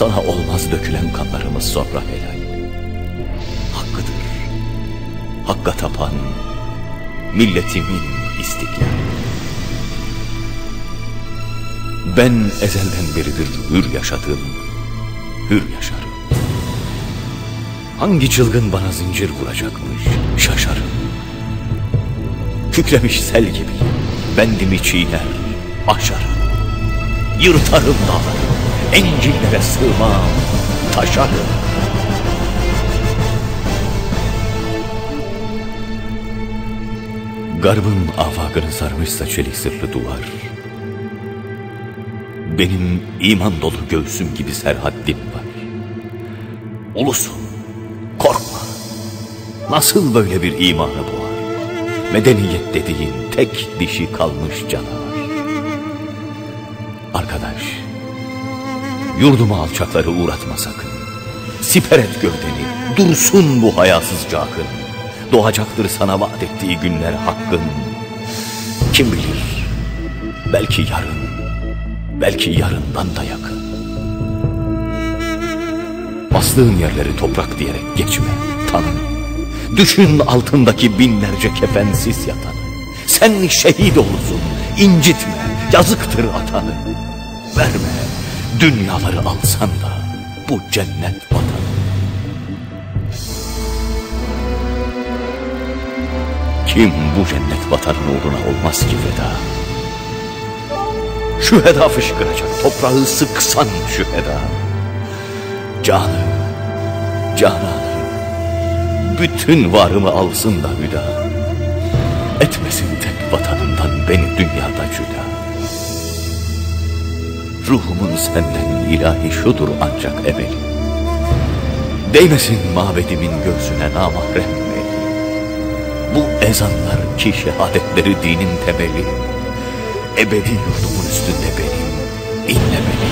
Sana olmaz dökülen kanlarımız sonra helal. Hakkıdır, hakka tapan milletimin istiklal. Ben ezelden beridir hür yaşadım, hür yaşarım. Hangi çılgın bana zincir vuracakmış şaşarım. Kükremiş sel gibi bendimi çiğner, aşarım. Yırtarım dağları, encillere sığmam, taşarım. Garbın afakını sarmışsa çelik sırlı duvar. Benim iman dolu göğsüm gibi serhaddim var. Ulusun, korkma. Nasıl böyle bir imanı boğar? Medeniyet dediğin tek dişi kalmış canavar. Arkadaş, yurduma alçakları uğratma sakın. Siper et gövdeni, dursun bu hayasızca akın. Doğacaktır sana vaat ettiği günler hakkın. Kim bilir, belki yarın, belki yarından da yakın. Bastığın yerleri toprak diyerek geçme, tanı. Düşün altındaki binlerce kefensiz yatanı. Sen şehit olursun, incitme, yazıktır atanı. Verme, dünyaları alsan da bu cennet vatanı. Kim bu cennet vatanın uğruna olmaz ki feda? Şüheda fışkıracak, toprağı sıksan şüheda. Canı, cananı, bütün varımı alsın da hüda. Ruhumun senden ilahi şudur ancak emeli. Değmesin mabedimin göğsüne namahrem meli. Bu ezanlar ki şehadetleri dinin temeli. Ebedi yurdumun üstünde benim inlemeli.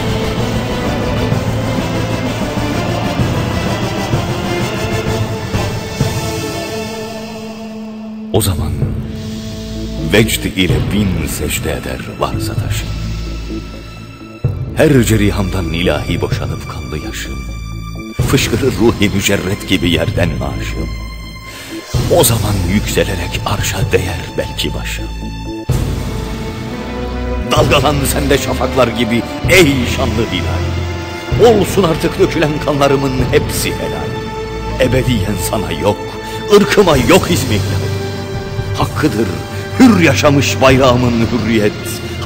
O zaman vecd ile bin secde eder varsa taşım. Her cerihamdan ilahi boşanıp kanlı yaşım. Fışkırır ruhi mücerret gibi yerden aşım. O zaman yükselerek arşa değer belki başım. Dalgalan sende şafaklar gibi ey şanlı hilal. Olsun artık dökülen kanlarımın hepsi helal. Ebediyen sana yok, ırkıma yok ismi Hakkıdır hür yaşamış bayrağımın hürriyet.